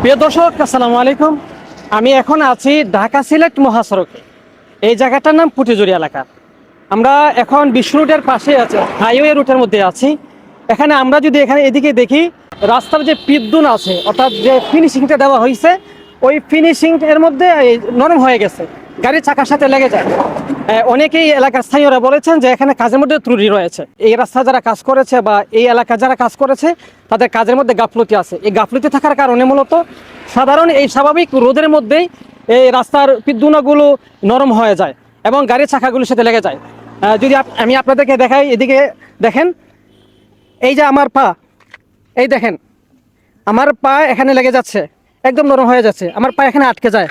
প্রিয় দর্শক, আসসালামু আলাইকুম। আমি এখন আছি ঢাকা সিলেট মহাসড়কে, এই জায়গাটার নাম পুটিজুরি এলাকা। আমরা এখন বিশ্ব রুটের পাশে আছে, হাইওয়ে রুটের মধ্যে আছি। এখানে আমরা যদি এখানে এদিকে দেখি, রাস্তার যে পিদ্দুন আছে, অর্থাৎ যে ফিনিশিংটা দেওয়া হয়েছে ওই ফিনিশিং এর মধ্যে নরম হয়ে গেছে গাড়ির চাকার সাথে লেগে যায়। অনেকেই এলাকার স্থানীয়রা বলেছেন যে এখানে কাজের মধ্যে ত্রুটি রয়েছে। এই রাস্তা যারা কাজ করেছে বা এই এলাকা যারা কাজ করেছে, তাদের কাজের মধ্যে গাফলতি আছে। এই গাফলতি থাকার কারণে মূলত সাধারণ এই স্বাভাবিক রোদের মধ্যেই এই রাস্তার পিদ্দুনাগুলো নরম হয়ে যায় এবং গাড়ির চাকাগুলোর সাথে লেগে যায়। যদি আমি আপনাদেরকে দেখাই, এদিকে দেখেন, এই যে আমার পা, এই দেখেন, আমার পা এখানে লেগে যাচ্ছে, একদম নরম হয়ে যাচ্ছে, আমার পা এখানে আটকে যায়।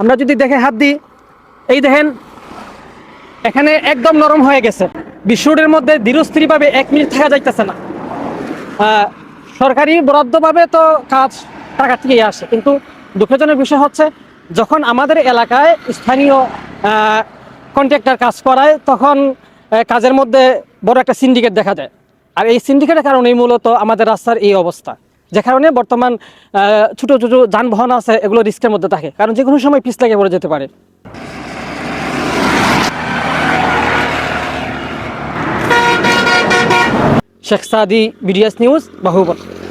আমরা যদি দেখে হাত দিই, এই দেখেন এখানে একদম নরম হয়ে গেছে। বিশ্বরের মধ্যে ধীরস্থিরভাবে এক মিনিট থাকা যাইতেছে না। সরকারি বরাদ্দভাবে তো কাজ টাকা থেকেই আসে, কিন্তু দুঃখজনক বিষয় হচ্ছে, যখন আমাদের এলাকায় স্থানীয় কন্ট্রাক্টর কাজ করায়, তখন কাজের মধ্যে বড় একটা সিন্ডিকেট দেখা যায়। আর এই সিন্ডিকেটের কারণেই মূলত আমাদের রাস্তার এই অবস্থা। যে কারণে বর্তমান ছোট ছোট যানবাহন আছে, এগুলো রিস্কের মধ্যে থাকে। কারণ যে কোনো সময় পিছ লাগে পড়ে যেতে পারে। शेख सादी बीडीएस न्यूज़ बहुबल